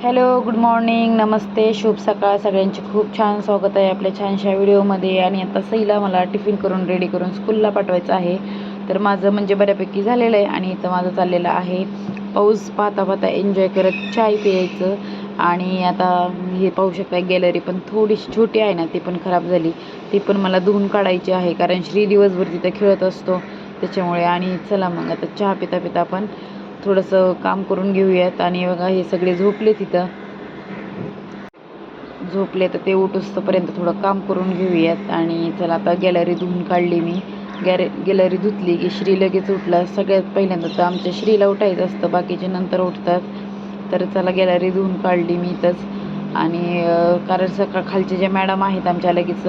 Hello good morning नमस्ते. शुभ सकाळ. सगळ्यांचे खूप छान स्वागत आहे आपल्या छानशा व्हिडिओमध्ये. आणि आता सईला मला टिफिन करून रेडी करून स्कूलला पाठवायचं आहे. तर माझं म्हणजे बऱ्यापैकी झालेलं आहे आणि इथं माझं चाललेलं आहे. पाऊस पाहता पाहता एन्जॉय करत चाय प्यायचं. आणि आता हे पाहू शकता गॅलरी पण थोडीशी छोटी आहे ना ती पण खराब झाली. ती पण मला धुवून काढायची आहे कारण श्री दिवसभर तिथं खेळत असतो. त्याच्यामुळे आणि चला मग आता चहा पिता पिता आपण थोडंसं काम करून घेऊयात. आणि बघा हे सगळे झोपले तिथं. झोपले तर ते उठोस्तपर्यंत थोडं काम करून घेऊयात. आणि चला आता गॅलरी धुवून काढली मी. गॅरे गॅलरी धुतली की श्री लगेच उठला. सगळ्यात पहिल्यांदा तर आमच्या श्रीला उठायचं असतं. बाकीचे नंतर उठतात. तर चला गॅलरी धुवून काढली मी इथंच. आणि कारण सकाळ खालचे जे मॅडम आहेत आमच्या लगेच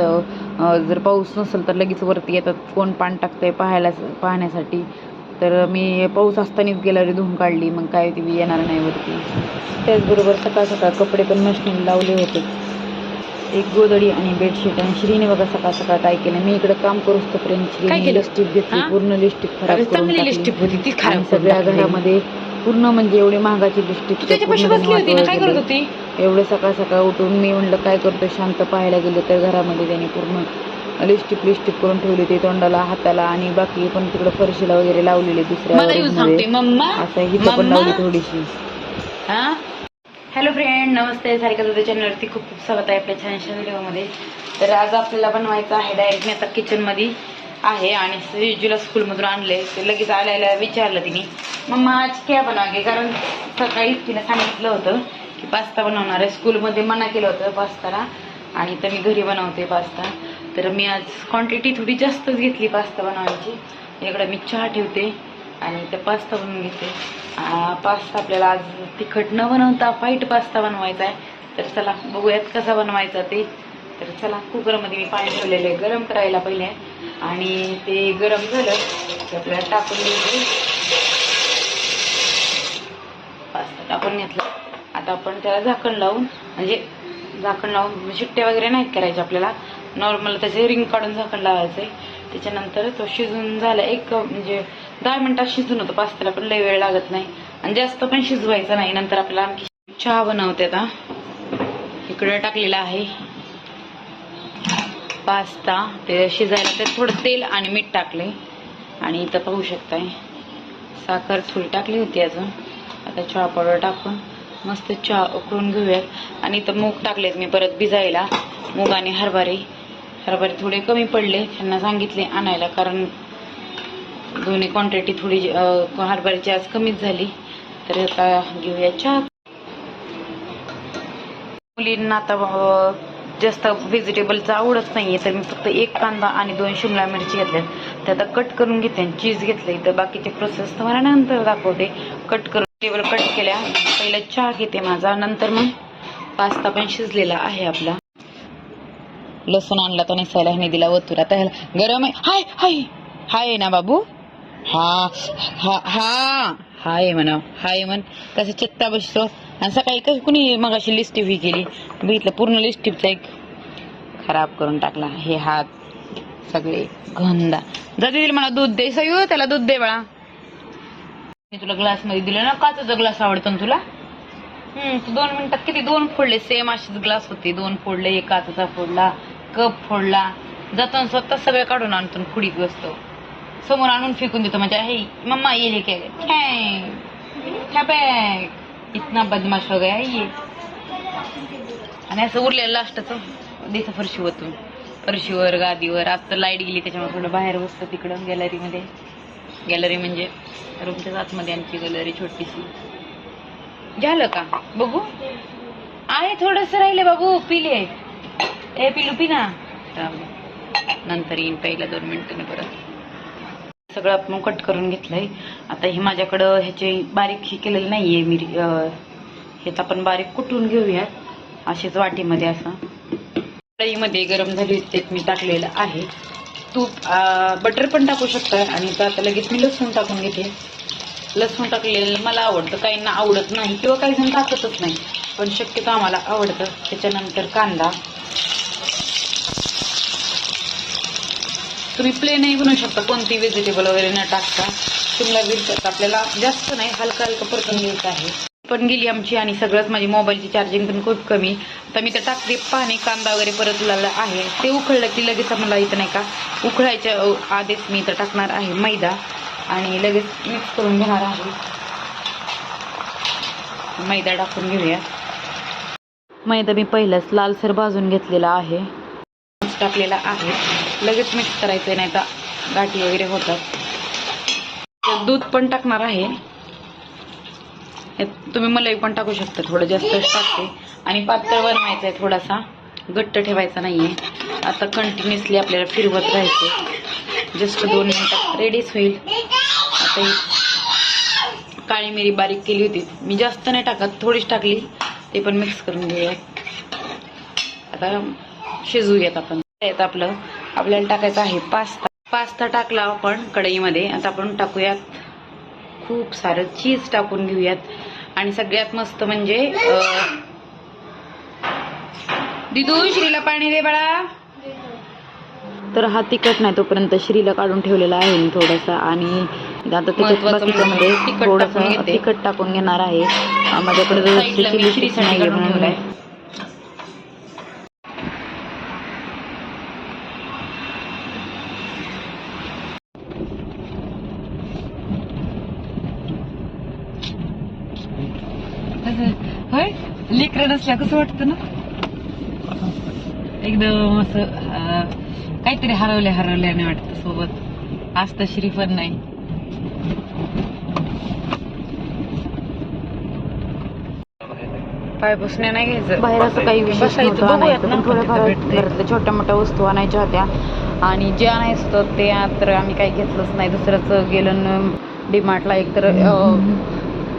जर पाऊस नसेल तर लगेच वरती येतात. कोण टाकतं टाकतंय पाहायला पाहण्यासाठी. तर मी पाऊस असतानाच गॅलरी धुवून काढली मग काय ती येणार नाही वरती त्याचबरोबर सकाळ सकाळ कपडे पण मशीन लावले होते एक गोदडी आणि बेडशीट आणि श्रीने बघा सकाळ सकाळ काय केलं मी इकडे काम करूच तोपर्यंत काय श्रीने केलं? लिस्टिप घेतली? पूर्ण लिस्टिप खराब. लिस्टिप होती ती सगळ्या. घरामध्ये पूर्ण म्हणजे एवढी महागाची लिस्टिप तू त्याच्यापाशी बसली होती ना काय करत होती एवढे सकाळ सकाळ उठून मी म्हणलं काय करतो शांत पाहायला गेले तर घरामध्ये त्याने पूर्ण लिस्टिप लिस्टिप करून ठेवली होती तोंडाला हाताला आणि बाकी पण तिकडे फरशीला वगैरे लावलेले दुसऱ्या असं हिथं पण लावली थोडीशी. हा? हॅलो फ्रेंड नमस्ते. सारिका तुझ्या चॅनलवरती खूप खूप स्वागत आहे आपल्या छानशा व्हिडिओमध्ये. तर आज आपल्याला बनवायचं आहे डायरेक्ट मी आता किचनमध्ये आहे आणि स्विजूला स्कूलमधून आणले ते लगेच आल्याला विचारलं तिने मम्मा आज काय बनवागे कारण सकाळीच तिने सांगितलं होतं की पास्ता बनवणार आहे. स्कूलमध्ये मना केलं होतं पास्ताला आणि तर मी घरी बनवते पास्ता. तर मी आज क्वांटिटी थोडी जास्तच घेतली पास्ता बनवायची. इकडं मी चहा ठेवते आणि ते पास्ता बनवून घेते. पास्ता आपल्याला आज तिखट न बनवता व्हाईट पास्ता बनवायचा आहे. तर चला बघूयात कसा बनवायचा ते. तर चला कुकरमध्ये मी पाणी ठेवलेलं आहे गरम करायला पहिले. आणि ते गरम झालं की आपल्याला टाकून घ्यायचे. पास्ता टाकून घेतला. आता आपण त्याला झाकण लावून म्हणजे झाकण लावून म्हणजे शिट्टे वगैरे नाहीत करायचे आपल्याला. नॉर्मल त्याचे रिंग काढून झाकण लावायचं त्याच्यानंतर तो शिजून झाला एक म्हणजे दहा मिनिटात शिजून होतो पास्त्याला पण लय वेळ लागत नाही. आणि जास्त पण शिजवायचं नाही नंतर आपल्याला आणखी चहा बनवते आता. इकडे टाकलेला आहे. पास्ता ते शिजायला ते थोडं तेल आणि मीठ टाकले आणि इथं पाहू शकताय साखर थोडी टाकली होती अजून. आता चहा पावडर टाकून मस्त चहा उकळून घेऊयात. आणि इथं मूग टाकलेत मी परत भिजायला मूग आणि हरभरे. हरभरे थोडे कमी पडले त्यांना सांगितले आणायला कारण दोन्ही क्वांटिटी थोडी हरभऱ्याची आज कमीच झाली. तर आता घेऊया चहा. मुलींना आता अं, जास्त व्हेजिटेबलचं आवडत नाहीये तर मी फक्त एक कांदा आणि दोन शिमला मिरची घेतल्यात. ते आता कट करून घेते आणि चीज घेतले तर बाकीचे प्रोसेस तुम्हाला नंतर दाखवते. कट करून टेबल कट केल्या. पहिला चहा घेते माझा नंतर मग पास्ता पण शिजलेला आहे आपला. लसूण आणला तो नेसायला ह्याने दिला वतुरा तर ह्याला गरम आहे. हाय हाय. हाय ना बाबू. हा हा हा. हाय म्हणा हाय म्हण. कसं चित्ता बसतो. आणि सकाळी कसं कुणी मग अशी लिस्टिप ही केली बघितलं पूर्ण लिस्टिपचा एक खराब करून टाकला. हे हात सगळे घंदा जाते दिली मला दूध दे. सयू त्याला दूध दे बाळा. मी तुला ग्लासमध्ये दिलं ना काचाचा ग्लास आवडतो ना तुला? दोन मिनिटात किती? दोन फोडले. सेम अशीच ग्लास होते. दोन फोडले एक काचाचा फोडला कप फोडला. जाताना स्वतः सगळं काढून आणतो आणि खुडीत बसतो समोर आणून फेकून देतो. म्हणजे हे मम्मा ये लेके बॅग इतना बदमाश हो गया ये. आणि असं उरलेलं लास्टच देतो फरशी होतून फरशीवर गादीवर. आज तर लाइट गेली त्याच्यामुळे थोडं बाहेर बसतं तिकडं गॅलरीमध्ये गॅलरी म्हणजे रूमच्याच आतमध्ये आमची गॅलरी छोटीशी. झालं का? बघू. आहे थोडस राहिले बाबू पिले हे पिलू पी ना नंतर येईन पहिला दोन मिनिटांनी परत. सगळं आपण कट करून घेतलंय. आता हे माझ्याकडं ह्याचे बारीक हे केलेलं नाहीये. मिरी हेच आपण बारीक कुटून घेऊया असेच वाटीमध्ये असं. कढईमध्ये गरम झाली त्यात मी टाकलेलं आहे. तूप बटर पण टाकू शकता आणि तर आता लगेच मी लसूण टाकून घेते. लसूण टाकलेलं मला आवडतं. काहींना आवडत नाही किंवा काही जण टाकतच नाही. पण शक्यतो आम्हाला आवडतं. त्याच्यानंतर कांदा. तुम्ही प्लेनही बनवू शकता. कोणती व्हेजिटेबल वगैरे न टाकता. शिमला मिरच्यात आपल्याला जास्त नाही हलका हलका परतून घ्यायचं आहे. पण गेली आमची आणि सगळंच माझी मोबाईलची चार्जिंग पण खूप कमी. तर मी तर टाकते. पाणी कांदा वगैरे परत लागला आहे. ते उखळलं की लगेच मला इथं नाही का उखळायच्या आधीच मी इथं टाकणार आहे मैदा. आणि लगेच मिक्स करून घेणार आहे. मैदा टाकून घेऊया. मैदा मी पहिलाच लालसर भाजून घेतलेला आहे. टाकलेला आहे. लगेच मिक्स करायचं नाही तर गाठी वगैरे होतात. दूध पण टाकणार आहे. तुम्ही मलाई पण टाकू शकता थोडं जास्तच टाकते. आणि पातळ बनवायचं आहे थोडासा. घट्ट ठेवायचा नाही आहे आता कंटिन्युअसली आपल्याला फिरवत राहायचं जस्ट दोन मिनटात रेडीच होईल आता ही काळी मिरी बारीक केली होती. मी जास्त नाही टाकत थोडीच टाकली. ते पण मिक्स करून घेऊया. आता शिजवूयात आपण. आपलं आपल्याला टाकायचं आहे पास्ता. पास्ता टाकला आपण कढईमध्ये. आता आपण टाकूयात खूप सारं चीज टाकून घेऊयात. आणि सगळ्यात मस्त म्हणजे दिदू श्रीला पाणी दे बाळा. तर हा तिखट नाही तोपर्यंत श्रीला काढून ठेवलेला आहे मी थोडासा. आणि आता त्याच्यात बाकीच्यामध्ये म्हणजे थोडंसं घेते. तिखट टाकून घेणार आहे. माझ्याकडे चिली श्रीसाठी नाही काढून म्हणून. लेकरं नसल्या कसं वाटतं ना? एकदम असं काहीतरी हरवले हरवल्याने वाटतं सोबत. आज तर श्री पण नाही. पाय पुसण्या नाही घ्यायचं. बाहेर असं काही विशेष नव्हतं आणायचं. पण. घरातल्या छोट्या मोठ्या वस्तू आणायच्या होत्या. आणि जे आणायचं होतं ते तर आम्ही काही घेतलंच नाही. दुसरंच गेलं डीमार्टला एक तर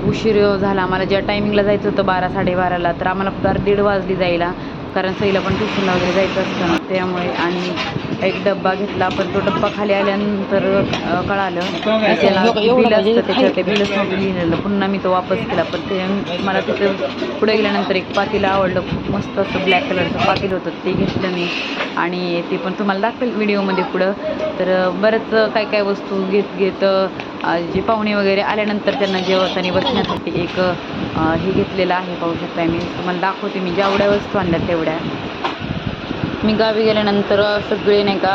उशीर झाला. आम्हाला ज्या टायमिंगला जायचं होतं बारा साडेबाराला तर आम्हाला फार दीड वाजली जायला. कारण सईला पण ट्युशनला वगैरे जायचं असतं ना त्यामुळे. आणि एक डब्बा घेतला पण तो डब्बा खाली आल्यानंतर कळालं त्याला बिल म्हणजे असतं त्याच्यावर ते बिलच नव्हतं लिहिलेलं. पुन्हा मी तो वापस केला पण ते मला तिथं पुढे गेल्यानंतर एक पातेलं आवडलं खूप मस्त असं ब्लॅक कलरचं पातेलं होतं ते घेतलं मी. आणि ते पण तुम्हाला दाखवेल व्हिडिओमध्ये पुढं. तर बरंच काय काय वस्तू घेत घेत जे पाहुणे वगैरे आल्यानंतर त्यांना जेवताना बसण्यासाठी एक हे घेतलेलं आहे पाहू शकता मी. तुम्हाला दाखवते मी जेवढ्या वस्तू आणल्या तेवढ्या. मी गावी गेल्यानंतर सगळे नाही का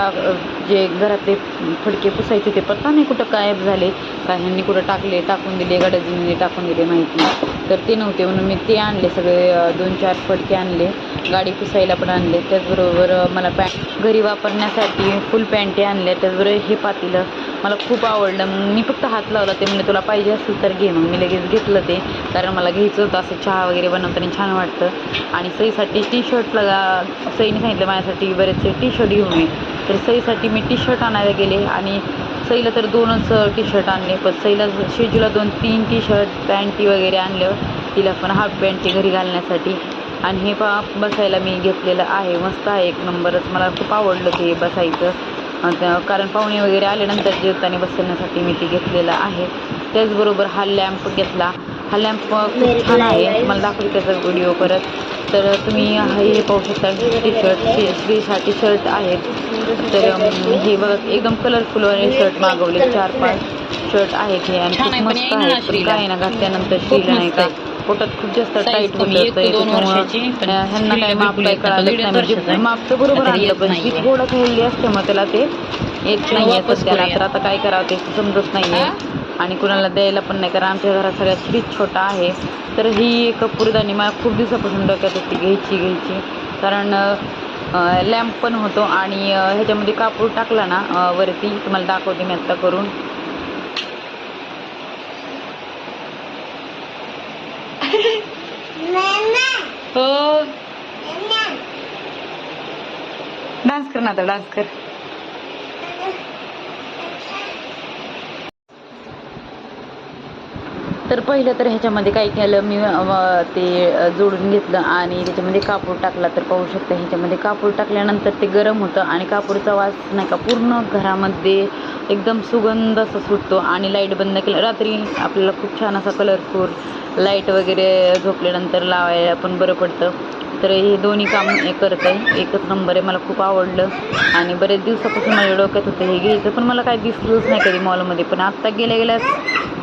जे घरातले फडके पुसायचे ते पत्ता नाही कुठं गायब झाले. काहींनी कुठं टाकले टाकून दिले गडजीने टाकून दिले माहिती तर ते नव्हते म्हणून मी ते आणले सगळे दोन चार फडके आणले. गाडी पुसायला पण आणले. त्याचबरोबर मला पॅन्ट घरी वापरण्यासाठी फुल पॅन्टे आणल्या. त्याचबरोबर हे पातेलं मला खूप आवडलं. मी फक्त हात लावला ते म्हणजे तुला पाहिजे असेल तर घे. मग मी लगेच घेतलं ते कारण मला घ्यायचं होतं असं चहा वगैरे बनवताना छान वाटतं. आणि सईसाठी टी शर्टला सईने सांगितलं माझ्यासाठी बरेचसे टी शर्ट घेऊन ये. तर सईसाठी मी टी शर्ट आणायला गेले आणि सईला तर दोनच टी शर्ट आणले. पण सईला शेजूला दोन तीन टी शर्ट पॅन्टी वगैरे आणलं तिला पण हाफ पॅन्टी घरी घालण्यासाठी. आणि हे पा बसायला मी घेतलेलं आहे. मस्त आहे एक नंबरच. मला खूप आवडलं ते बसायचं. त्या- कारण पाहुणे वगैरे आल्यानंतर जेवताना बसण्यासाठी मी ते घेतलेलं आहे. त्याचबरोबर हा लॅम्प घेतला. हा लॅम्प खूप छान आहे. मला दाखवते त्याचा व्हिडिओ परत. तर तुम्ही हे पाहू शकता टी शर्ट श्रीसाठी शर्ट आहेत तर हे बघा एकदम कलरफुल शर्ट मागवले. चार पाच शर्ट आहेत हे. आणि खूप मस्त आहेत. काय ना घातल्यानंतर श्रीला नाही का. पोटात खूप जास्त टाईट ह्यांना काय माप काय येत नाही. नाही म्हणजे आहे. माप तर बरोबर आणलं येत पण. ही थोडं खेळली असल्यामुळे त्याला ते येत नाही करूया. तर आता काय करावं ते समजत नाहीये आणि कुणाला द्यायला पण नाही कारण आमच्या घरात सगळ्यात श्रीच छोटा आहे तर ही एक पुरदानी मला खूप दिवसापासून डोक्यात होती घ्यायची घ्यायची कारण लॅम्प पण होतो आणि ह्याच्यामध्ये कापूर टाकला ना वरती तुम्हाला दाखवते मी आत्ता करून हो. डान्स कर ना आता डान्स कर. तर पहिलं तर ह्याच्यामध्ये काय केलं मी ते जोडून घेतलं आणि त्याच्यामध्ये कापूर टाकला तर पाहू शकता ह्याच्यामध्ये कापूर टाकल्यानंतर ते गरम होतं आणि कापूरचा वास नाही का पूर्ण घरामध्ये एकदम सुगंध असा सुटतो आणि लाइट बंद केलं. रात्री आपल्याला खूप छान असा कलरफुल लाइट वगैरे झोपल्यानंतर लावायला पण बरं पडतं. तर हे दोन्ही काम हे करत आहे. एकच नंबर आहे मला खूप आवडलं आणि बरेच दिवसापासून माझ्या डोक्यात होतं हे घ्यायचं पण मला काय दिसलंच नाही कधी मॉलमध्ये पण आत्ता गेल्या गेल्यास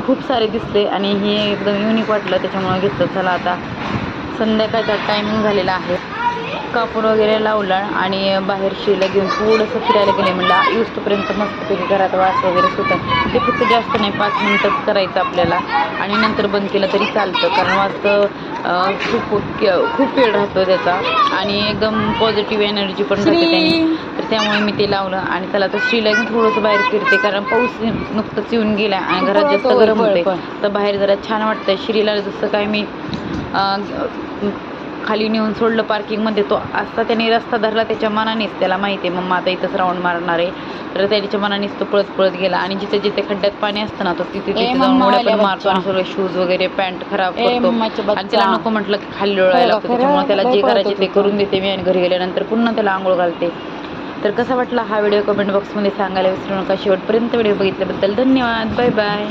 खूप सारे दिसले आणि हे एकदम युनिक वाटलं त्याच्यामुळे घेतलं. चला आता संध्याकाळचा टायमिंग झालेला आहे. कापूर वगैरे लावला आणि बाहेर शिला घेऊन थोडंसं फिरायला गेले म्हणलं. येऊस्तोपर्यंत मस्तपैकी घरात वास वगैरे सुटत. ते फक्त जास्त नाही पाच मिनटंच करायचं आपल्याला. आणि नंतर बंद केलं तरी चालतं कारण वास खूप खूप वेळ राहतो त्याचा. आणि एकदम पॉझिटिव्ह एनर्जी पण राहते त्याने. तर त्यामुळे मी ते लावलं आणि त्याला तर घेऊन थोडंसं बाहेर फिरते कारण पाऊस नुकतंच येऊन गेला आणि घरात जास्त गरम होते. तर बाहेर जरा छान वाटतंय श्रीला जसं काय मी खाली नेऊन सोडलं पार्किंगमध्ये तो असता त्याने रस्ता धरला त्याच्या मनानेच त्याला माहिती आहे मम्मा आता इथंच राऊंड मारणार आहे तर त्याच्या मनानेच तो पळत पळत गेला आणि जिथे जिथे खड्ड्यात पाणी असतं ना तो तिथे तिथे जाऊन पण मारतो. सर्व शूज वगैरे पॅन्ट खराब करतो आणि त्याला. नको म्हटलं की खाली लोळायला खरं, त्याच्यामुळे त्याला जे करायचे ते. करून देते मी आणि घरी गेल्यानंतर पुन्हा त्याला आंघोळ घालते तर कसा वाटला हा व्हिडिओ कमेंट बॉक्समध्ये सांगायला विसरू नका. शेवटपर्यंत व्हिडिओ बघितल्याबद्दल धन्यवाद. Bye bye.